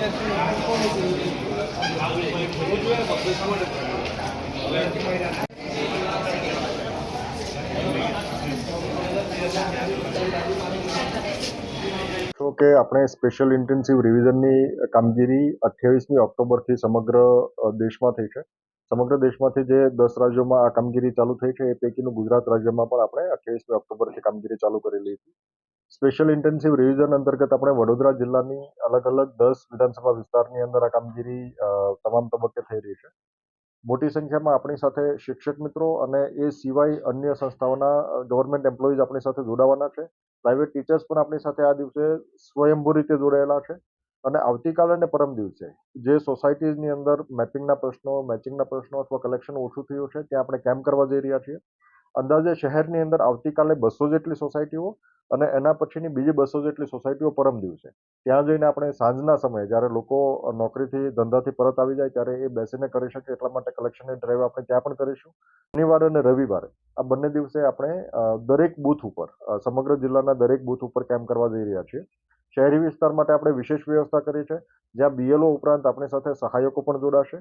તો કે આપણે સ્પેશિયલ ઇન્ટેન્સિવ રિવિઝનની કામગીરી અઠ્યાવીસમી ઓક્ટોબરથી સમગ્ર દેશમાં થઈ છે. સમગ્ર દેશમાંથી જે દસ રાજ્યોમાં આ કામગીરી ચાલુ થઈ છે, એ પૈકીનું ગુજરાત રાજ્યમાં પણ આપણે અઠ્યાવીસમી ઓક્ટોબરથી કામગીરી ચાલુ કરેલી હતી. સ્પેશિયલ ઇન્ટેન્સિવ રિવિઝન અંતર્ગત આપણે વડોદરા જિલ્લાની અલગ અલગ દસ વિધાનસભા વિસ્તારની અંદર આ કામગીરી તમામ તબક્કે થઈ રહી છે. મોટી સંખ્યામાં આપણી સાથે શિક્ષક મિત્રો અને એ સિવાય અન્ય સંસ્થાઓના ગવર્મેન્ટ એમ્પ્લોઈઝ આપણી સાથે જોડાવાના છે. પ્રાઇવેટ ટીચર્સ પણ આપણી સાથે આ દિવસે સ્વયંભૂ રીતે જોડાયેલા છે. અને આવતીકાલે અને પરમ દિવસે જે સોસાયટીઝની અંદર મેપિંગના પ્રશ્નો મેચિંગના પ્રશ્નો અથવા કલેક્શન ઓછું થયું છે, ત્યાં આપણે કેમ્પ કરવા જઈ રહ્યા છીએ. અંદાજે શહેરની અંદર આવતીકાલે બસો જેટલી સોસાયટીઓ અને એના પછીની બીજી બસો જેટલી સોસાયટીઓ પરમ દિવસે. ત્યાં જઈને આપણે સાંજના સમયે જ્યારે લોકો નોકરીથી, ધંધાથી પરત આવી જાય ત્યારે એ બેસીને કરી શકે એટલા માટે કલેક્શનની ડ્રાઈવ આપણે ત્યાં પણ કરીશું. શનિવારે અને રવિવારે આ બંને દિવસે આપણે દરેક બૂથ ઉપર સમગ્ર જિલ્લાના દરેક બૂથ ઉપર કેમ્પ કરવા જઈ રહ્યા છીએ. શહેરી વિસ્તાર માટે આપણે વિશેષ વ્યવસ્થા કરી છે. જ્યાં બીએલઓ ઉપરાંત આપણી સાથે સહાયકો પણ જોડાશે.